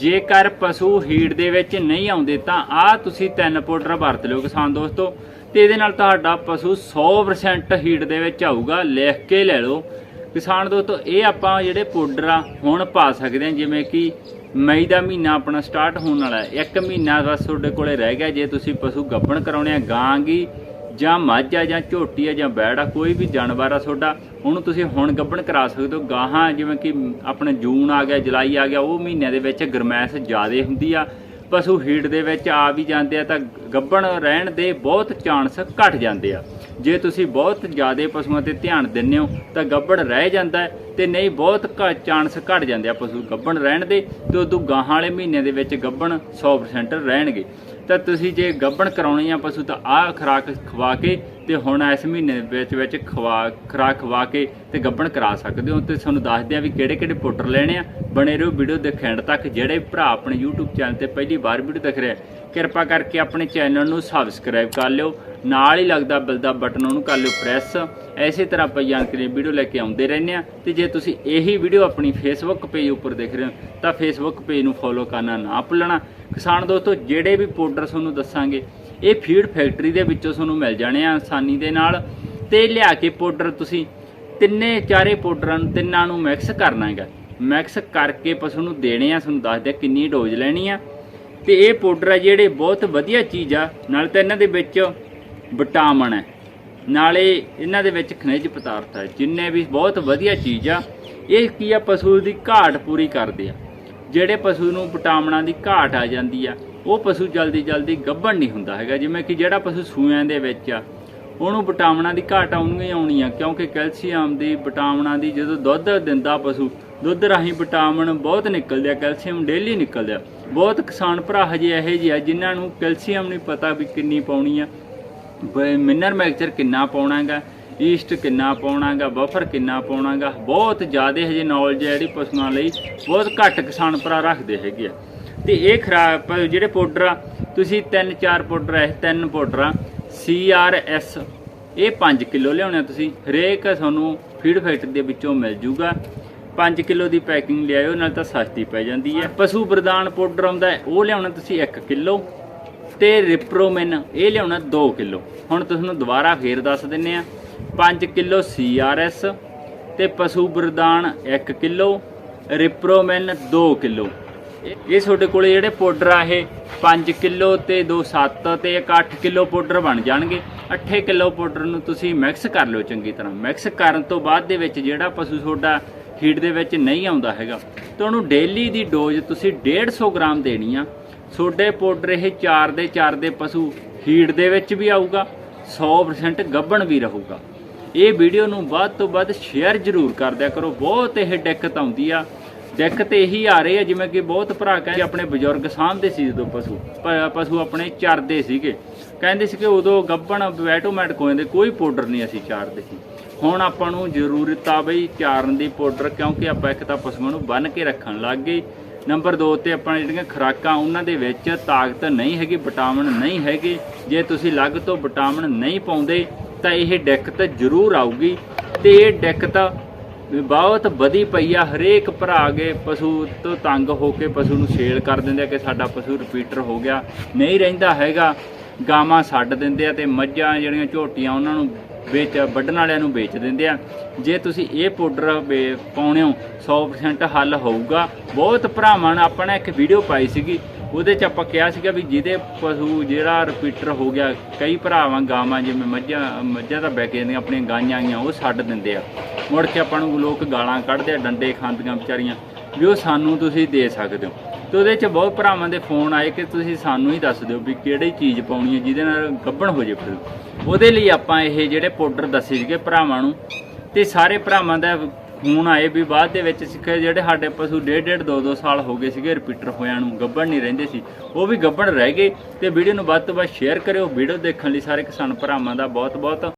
ਜੇਕਰ ਪਸ਼ੂ ਹੀਟ ਦੇ ਵਿੱਚ ਨਹੀਂ ਆਉਂਦੇ ਤਾਂ ਆ ਤੁਸੀਂ ਤਿੰਨ ਪਾਊਡਰ ਵਰਤ ਲਿਓ ਕਿਸਾਨ ਦੋਸਤੋ। ਤੇ ਇਹਦੇ ਨਾਲ ਤੁਹਾਡਾ ਪਸ਼ੂ 100% ਹੀਟ ਦੇ ਵਿੱਚ ਆਊਗਾ, ਲਿਖ ਕੇ ਲੈ ਲਓ। ਕਿਸਾਨ ਦੋਸਤੋ, ਇਹ ਆਪਾਂ ਜਿਹੜੇ ਪਾਊਡਰ ਆ, ਹੁਣ ਪਾ ਸਕਦੇ ਹਾਂ ਜਿਵੇਂ ਕਿ ਮਈ ਦਾ ਮਹੀਨਾ ਆਪਣਾ ਸਟਾਰਟ ਹੋਣ ਵਾਲਾ ਹੈ। ਇੱਕ ਮਹੀਨਾ ਬਸ ਤੁਹਾਡੇ ਕੋਲੇ ਰਹਿ ਗਿਆ, ਜੇ ਤੁਸੀਂ ਪਸ਼ੂ ਗੱਭਣ ਕਰਾਉਣੇ ਆ, ਗਾਂ ਗੀ ਜਾਂ ਮੱਝ ਆ ਜਾਂ ਝੋਟੀ ਆ ਜਾਂ ਬੈੜ ਆ ਕੋਈ ਵੀ ਜਾਨਵਰ ਆ ਤੁਹਾਡਾ, ਉਹਨੂੰ ਤੁਸੀਂ ਹੁਣ ਗੱਭਣ ਕਰਾ ਸਕਦੇ ਹੋ। ਗਾਹਾਂ ਜਿਵੇਂ ਕਿ ਆਪਣੇ ਜੂਨ ਆ ਗਿਆ, ਜੁਲਾਈ ਆ ਗਿਆ, ਉਹ ਮਹੀਨਿਆਂ ਦੇ ਵਿੱਚ ਗਰਮੈਸ਼ ਜ਼ਿਆਦਾ ਹੁੰਦੀ ਆ। ਪਸ਼ੂ ਹੀਟ ਦੇ ਵਿੱਚ ਆ ਵੀ ਜਾਂਦੇ ਆ ਤਾਂ ਗੱਭਣ ਰਹਿਣ ਦੇ ਬਹੁਤ ਚਾਂਸ ਘਟ ਜਾਂਦੇ ਆ। ਜੇ ਤੁਸੀਂ ਬਹੁਤ ਜ਼ਿਆਦਾ ਪਸ਼ੂਆਂ ਤੇ ਧਿਆਨ ਦਿੰਦੇ ਹੋ, ਤਾਂ ਗੱਭਣ ਰਹਿ ਜਾਂਦਾ ਹੈ। ਤੇ ਨਹੀਂ, ਬਹੁਤ ਘੱਟ ਚਾਂਸ ਘਟ ਜਾਂਦੇ ਆ ਪਸ਼ੂ ਗੱਭਣ ਰਹਿਣ ਦੇ ਤੇ ਉਦੋਂ ਗਾਹਾਂ ਵਾਲੇ ਮਹੀਨੇ ਦੇ ਵਿੱਚ ਗੱਭਣ 100% ਰਹਿਣਗੇ। ਤਾਂ ਤੁਸੀਂ ਜੇ ਗੱਭਣ ਕਰਾਉਣੀ ਆ ਪਸ਼ੂ ਤਾਂ ਆਹ ਖੁਰਾਕ ਖਵਾ ਕੇ ਤੇ ਹੁਣ ਇਸ ਮਹੀਨੇ ਦੇ ਵਿੱਚ ਵਿੱਚ ਖਵਾ, ਖੁਰਾਕ ਖਵਾ ਕੇ ਤੇ ਗੱਭਣ ਕਰਾ ਸਕਦੇ ਹੋ। ਤੇ ਤੁਹਾਨੂੰ ਦੱਸਦੇ ਆ ਵੀ ਕਿਹੜੇ ਕਿਹੜੇ ਪਾਊਡਰ ਲੈਣੇ ਆ। ਬਣੇ ਰਹੋ ਵੀਡੀਓ ਦੇਖਣ ਤੱਕ। ਜਿਹੜੇ ਭਰਾ ਆਪਣੇ YouTube ਚੈਨਲ ਤੇ ਪਹਿਲੀ ਵਾਰ ਵੀਡੀਓ ਦੇਖ ਰਿਹਾ ਕਿਰਪਾ ਕਰਕੇ ਆਪਣੇ ਚੈਨਲ ਨੂੰ ਸਬਸਕ੍ਰਾਈਬ ਕਰ ਲਿਓ। ਨਾਲ ਹੀ ਲੱਗਦਾ ਬਿਲ ਦਾ ਬਟਨ ਉਹਨੂੰ ਕਰ ਲਿਓ ਪ੍ਰੈਸ ਐਸੇ ਤਰ੍ਹਾਂ ਆਪਾਂ ਜਾਣਕਾਰੀ ਵੀਡੀਓ ਲੈ ਕੇ ਆਉਂਦੇ ਰਹਿੰਦੇ ਆ। ਤੇ ਜੇ ਤੁਸੀਂ ਇਹੀ ਵੀਡੀਓ ਆਪਣੀ ਫੇਸਬੁੱਕ ਪੇਜ ਉੱਪਰ ਦੇਖ ਰਹੇ ਹੋ, ਤਾਂ ਫੇਸਬੁੱਕ ਪੇਜ ਨੂੰ ਫੋਲੋ ਕਰਨਾ ਨਾ ਭੁੱਲਣਾ। ਕਿਸਾਨ ਦੋਸਤੋ, ਜਿਹੜੇ ਵੀ ਪਾਊਡਰ ਤੁਹਾਨੂੰ ਦੱਸਾਂਗੇ, ਇਹ ਫੀਡ ਫੈਕਟਰੀ ਦੇ ਵਿੱਚੋਂ ਤੁਹਾਨੂੰ ਮਿਲ ਜਾਣੇ ਆ ਆਸਾਨੀ ਦੇ ਨਾਲ। ਤੇ ਲਿਆ ਕੇ ਪਾਊਡਰ ਤੁਸੀਂ ਤਿੰਨੇ ਚਾਰੇ ਪਾਊਡਰਾਂ ਨੂੰ, ਤਿੰਨਾਂ ਨੂੰ ਮਿਕਸ ਕਰਨਾ ਹੈਗਾ। ਮਿਕਸ ਕਰਕੇ ਪਸ਼ੂ ਨੂੰ ਦੇਣੇ ਆ, ਤੁਹਾਨੂੰ ਦੱਸਦੇ ਆ ਕਿੰਨੀ ਡੋਜ਼ ਲੈਣੀ ਆ। ਤੇ ਇਹ ਪਾਊਡਰ ਆ ਜਿਹੜੇ ਬਹੁਤ ਵਧੀਆ ਚੀਜ਼ ਆ, ਨਾਲ ਤਾਂ ਇਹਨਾਂ ਦੇ ਵਿੱਚ ਵਿਟਾਮਿਨ ਹੈ ਨਾਲੇ ਇਹਨਾਂ ਦੇ ਵਿੱਚ ਖਣਿਜ ਪਦਾਰਥ ਹੈ ਜਿੰਨੇ ਵੀ ਬਹੁਤ ਵਧੀਆ ਚੀਜ਼ ਆ, ਇਹ ਕੀ ਆ, ਪਸ਼ੂ ਦੀ ਘਾਟ ਪੂਰੀ ਕਰਦੇ ਆ। ਜਿਹੜੇ ਪਸ਼ੂ ਨੂੰ ਵਿਟਾਮਿਨਾਂ ਦੀ ਘਾਟ ਆ ਜਾਂਦੀ ਆ, ਉਹ ਪਸ਼ੂ ਜਲਦੀ ਜਲਦੀ ਗੱਭਣ ਨਹੀਂ ਹੁੰਦਾ ਹੈਗਾ। ਜਿਵੇਂ ਕਿ ਜਿਹੜਾ ਪਸ਼ੂ ਸੂਇਆਂ ਦੇ ਵਿੱਚ ਆ, ਉਹਨੂੰ ਵਿਟਾਮਿਨਾਂ ਦੀ ਘਾਟ ਆਉਣੀ ਆਉਣੀ ਆ ਕਿਉਂਕਿ ਕੈਲਸ਼ੀਅਮ ਦੀ ਵਿਟਾਮਿਨਾਂ ਦੀ ਜਦੋਂ ਦੁੱਧ ਦਿੰਦਾ ਪਸ਼ੂ, ਦੁੱਧ ਰਾਹੀਂ ਵਿਟਾਮਿਨ ਬਹੁਤ ਨਿਕਲਦੇ ਆ, ਕੈਲਸ਼ੀਅਮ ਡੇਲੀ ਨਿਕਲਦੇ ਆ। ਬਹੁਤ ਕਿਸਾਨ ਭਰਾ ਹਜੇ ਇਹੋ ਜਿਹੇ ਆ, ਜਿਨ੍ਹਾਂ ਨੂੰ ਕੈਲਸ਼ੀਅਮ ਨਹੀਂ ਪਤਾ ਵੀ ਕਿੰਨੀ ਪਾਉਣੀ ਆ ਮਿਨਰ ਮੈਕਚਰ ਕਿੰਨਾ ਪਾਉਣਾ ਹੈਗਾ ਈਸਟ ਕਿੰਨਾ ਪਾਉਣਾ ਹੈਗਾ ਬਫਰ ਕਿੰਨਾ ਪਾਉਣਾ ਹੈਗਾ ਬਹੁਤ ਜ਼ਿਆਦਾ ਹਜੇ ਨੌਲੇਜ ਹੈ ਜਿਹੜੀ ਪਸ਼ੂਆਂ ਲਈ ਬਹੁਤ ਘੱਟ ਕਿਸਾਨ ਭਰਾ ਰੱਖਦੇ ਹੈਗੇ ਆ। ਤੇ ਇਹ ਖਰਾਬ ਜਿਹੜੇ ਪਾਊਡਰ ਆ, ਤੁਸੀਂ ਤਿੰਨ ਚਾਰ ਪਾਊਡਰ ਐ ਤਿੰਨ ਪਾਊਡਰ ਆ CRS ਇਹ 5 ਕਿਲੋ ਲਿਆਉਣਾ ਤੁਸੀਂ, ਹਰੇਕ ਤੁਹਾਨੂੰ ਫੀਡ ਫੈਕਟਰੀ ਦੇ ਵਿੱਚੋਂ ਮਿਲ ਜੂਗਾ। 5 ਕਿਲੋ ਦੀ ਪੈਕਿੰਗ ਲਿਆਇਓ, ਨਾਲ ਤਾਂ ਸਸਤੀ ਪੈ ਜਾਂਦੀ ਹੈ। ਪਸ਼ੂ ਪ੍ਰਦਾਨ ਪਾਊਡਰ ਆਉਂਦਾ ਉਹ ਲਿਆਉਣਾ ਤੁਸੀਂ 1 ਕਿਲੋ। ਤੇ ਰਿਪਰੋਮਿਨ, ਇਹ ਲਿਆਉਣਾ 2 ਕਿਲੋ। ਹੁਣ ਤੁਹਾਨੂੰ ਦੁਬਾਰਾ ਫੇਰ ਦੱਸ ਦਿੰਨੇ ਆ। 5 ਕਿਲੋ CRS ਤੇ ਪਸ਼ੂ ਬਰਦਾਨ 1 ਕਿਲੋ, ਰਿਪਰੋਮਿਨ 2 ਕਿਲੋ। ਇਹ ਇਹ ਤੁਹਾਡੇ ਕੋਲੇ ਜਿਹੜੇ ਪਾਊਡਰ ਆ ਇਹ 5 ਕਿਲੋ ਤੇ 2 7 ਤੇ ਇੱਕ 8 ਕਿਲੋ ਪਾਊਡਰ ਬਣ ਜਾਣਗੇ। 8 ਕਿਲੋ ਪਾਊਡਰ ਨੂੰ ਤੁਸੀਂ ਮਿਕਸ ਕਰ ਲਿਓ ਚੰਗੀ ਤਰ੍ਹਾਂ। ਮਿਕਸ ਕਰਨ ਤੋਂ ਬਾਅਦ ਦੇ ਵਿੱਚ ਜਿਹੜਾ ਪਸ਼ੂ ਤੁਹਾਡਾ ਹੀਟ ਦੇ ਵਿੱਚ ਨਹੀਂ ਆਉਂਦਾ ਹੈਗਾ, ਤਾਂ ਉਹਨੂੰ ਡੇਲੀ ਦੀ ਡੋਜ਼ ਤੁਸੀਂ 150 ਗ੍ਰਾਮ ਦੇਣੀ ਆ। ਤੁਹਾਡੇ ਪਾਊਡਰ ਇਹ 4 ਦੇ 4 ਦੇ ਪਸ਼ੂ ਹੀਟ ਦੇ ਵਿੱਚ ਵੀ ਆਊਗਾ 100% ਗੱਭਣ ਵੀ ਰਹੂਗਾ। ਇਹ ਵੀਡੀਓ ਨੂੰ ਵੱਧ ਤੋਂ ਵੱਧ ਸ਼ੇਅਰ ਜ਼ਰੂਰ ਕਰ ਦਿਆ ਕਰੋ, ਬਹੁਤ ਇਹ ਦਿੱਕਤ ਆਉਂਦੀ ਆ। ਦਿੱਕਤ ਇਹੀ ਆ ਰਹੀ ਹੈ ਜਿਵੇਂ ਕਿ ਬਹੁਤ ਭਰਾ ਕਹਿੰਦੇ ਆਪਣੇ ਬਜ਼ੁਰਗ ਸਾਂਭਦੇ ਸੀ ਜਦੋਂ ਪਸ਼ੂ, ਪ- ਪਸ਼ੂ ਆਪਣੇ ਚਰਦੇ ਸੀਗੇ। ਕਹਿੰਦੇ ਸੀ ਕਿ ਉਦੋਂ ਗੱਭਣ ਆਟੋਮੈਟਿਕ ਹੋ ਜਾਂਦੇ, ਕੋਈ ਪਾਊਡਰ ਨਹੀਂ ਅਸੀਂ ਚਾਰਦੇ ਸੀ। ਹੁਣ ਆਪਾਂ ਨੂੰ ਜ਼ਰੂਰਤ ਆ ਬਈ ਚਾਰਨ ਦੀ ਪਾਊਡਰ, ਕਿਉਂਕਿ ਆਪਾਂ ਇੱਕ ਤਾਂ ਪਸ਼ੂਆਂ ਨੂੰ ਬੰਨ ਕੇ ਰੱਖਣ ਲੱਗ ਗਏ। ਨੰਬਰ 2 ਤੇ ਆਪਾਂ ਜਿਹੜੀਆਂ ਖੁਰਾਕਾਂ ਉਹਨਾਂ ਦੇ ਵਿੱਚ ਤਾਕਤ ਨਹੀਂ ਹੈਗੀ, ਵਿਟਾਮਿਨ ਨਹੀਂ ਹੈਗੇ, ਜੇ ਤੁਸੀਂ ਅਲੱਗ ਤੋਂ ਵਿਟਾਮਿਨ ਨਹੀਂ ਪਾਉਂਦੇ ਤਾਂ ਇਹ ਦਿੱਕਤ ਜ਼ਰੂਰ ਆਊਗੀ ਤੇ ਇਹ ਦਿੱਕਤ ਬਹੁਤ ਵਧੀ ਪਈ ਆ। ਹਰੇਕ ਭਰਾ ਅਗੇ ਪਸ਼ੂ ਤੋਂ ਤੰਗ ਹੋ ਕੇ ਪਸ਼ੂ ਨੂੰ ਛੇੜ ਕਰ ਦਿੰਦੇ ਆ ਕਿ ਸਾਡਾ ਪਸ਼ੂ ਰਿਪੀਟਰ ਹੋ ਗਿਆ। ਨਹੀਂ ਰਹਿੰਦਾ ਹੈਗਾ। ਗਾਵਾਂ ਛੱਡ ਦਿੰਦੇ ਆ ਤੇ ਮੱਝਾਂ ਜਿਹੜੀਆਂ ਝੋਟੀਆਂ ਉਹਨਾਂ ਨੂੰ ਵੇਚ ਵੱਢਣ ਵਾਲਿਆਂ ਨੂੰ ਵੇਚ ਦਿੰਦੇ ਆ। ਜੇ ਤੁਸੀਂ ਇਹ ਪਾਊਡਰ ਵੇ- ਪਾਉਣੇ ਹੋ 100% ਹੱਲ ਹੋਊਗਾ। ਬਹੁਤ ਭਰਾਵਾਂ ਨੇ ਆਪਣਾ ਇੱਕ ਵੀਡੀਓ ਪਾਈ ਸੀਗੀ। ਉਹਦੇ ਚ ਆਪਾਂ ਕਿਹਾ ਸੀਗਾ ਵੀ ਜਿਹਦੇ ਪਸ਼ੂ ਜਿਹੜਾ ਰਿਪੀਟਰ ਹੋ ਗਿਆ, ਕਈ ਭਰਾਵਾਂ ਗਾਵਾਂ ਜਿਵੇਂ ਮੱਝਾਂ ਮੱਝਾਂ ਤਾਂ ਬੈ ਕੇ ਜਾਂਦੀਆਂ ਆਪਣੀਆਂ ਗਾਈਆਂ ਆਈਆਂ, ਉਹ ਛੱਡ ਦਿੰਦੇ ਆ। ਮੁੜ ਕੇ ਆਪਾਂ ਨੂੰ ਲੋਕ ਗਾਲਾਂ ਕੱਢਦੇ ਆ, ਡੰਡੇ ਖਾਂਦੀਆਂ ਵਿਚਾਰੀਆਂ। ਵੀ ਉਹ ਸਾਨੂੰ ਤੁਸੀਂ ਦੇ ਸਕਦੇ ਹੋ। ਤੇ ਉਹਦੇ ਚ ਬਹੁਤ ਭਰਾਵਾਂ ਦੇ ਫੋਨ ਆਏ ਕਿ ਤੁਸੀਂ ਸਾਨੂੰ ਹੀ ਦੱਸ ਦਿਓ ਵੀ ਕਿਹੜੀ ਚੀਜ਼ ਪਾਉਣੀ ਹੈ, ਜਿਹਦੇ ਨਾਲ ਗੱਭਣ ਹੋ ਜੇ ਫਿਰ। ਉਹਦੇ ਲਈ ਆਪਾਂ ਇਹ ਜਿਹੜੇ ਪਾਊਡਰ ਦੱਸੇ ਸੀਗੇ ਭਰਾਵਾਂ ਨੂੰ, ਤੇ ਸਾਰੇ ਭਰਾਵਾਂ ਦਾ ਫੋਨ ਆਏ ਵੀ ਬਾਅਦ ਦੇ ਵਿੱਚ ਸਿੱਖੇ ਜਿਹੜੇ ਸਾਡੇ ਪਸ਼ੂ ਡੇਢ ਡੇਢ ਦੋ ਦੋ ਸਾਲ ਹੋ ਗਏ ਸੀਗੇ, ਰਿਪੀਟਰ ਹੋਇਆਂ ਨੂੰ, ਗੱਭਣ ਨਹੀਂ ਰਹਿੰਦੇ ਸੀ। ਉਹ ਵੀ ਗੱਭਣ ਰਹਿ ਗਏ ਤੇ ਵੀਡੀਓ ਨੂੰ ਵੱਧ ਤੋਂ ਵੱਧ ਸ਼ੇਅਰ ਕਰਿਓ। ਵੀਡੀਓ ਦੇਖਣ ਲਈ ਸਾਰੇ ਕਿਸਾਨ ਭਰਾਵਾਂ ਦਾ ਬਹੁਤ ਬਹੁਤ